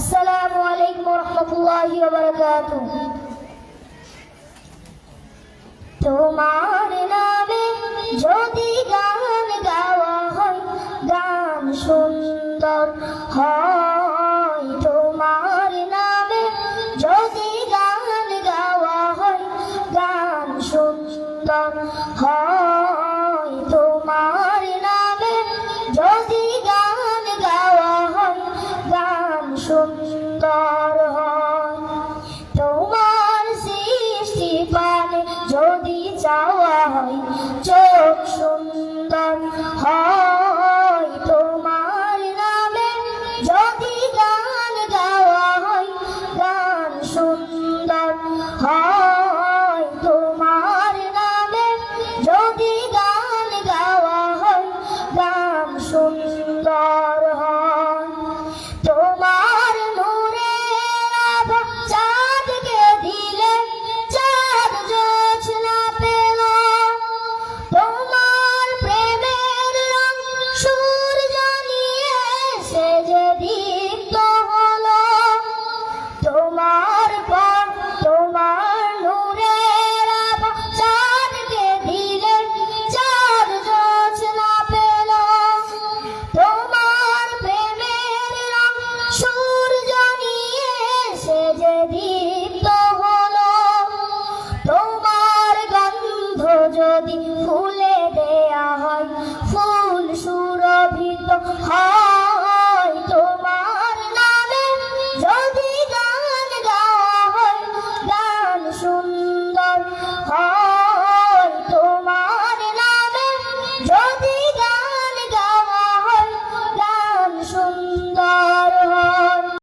আসসালামু আলাইকুম রহমতুল্লাহি বারাকাতু তোমার নামে যদি গান গাওয়া হয়, গান সুন্দর হয়। তোমার নামে যদি গান গাওয়া হয়, গান সুন্দর হয়। হয় তোমার গান সুন্দর হয়। Julio.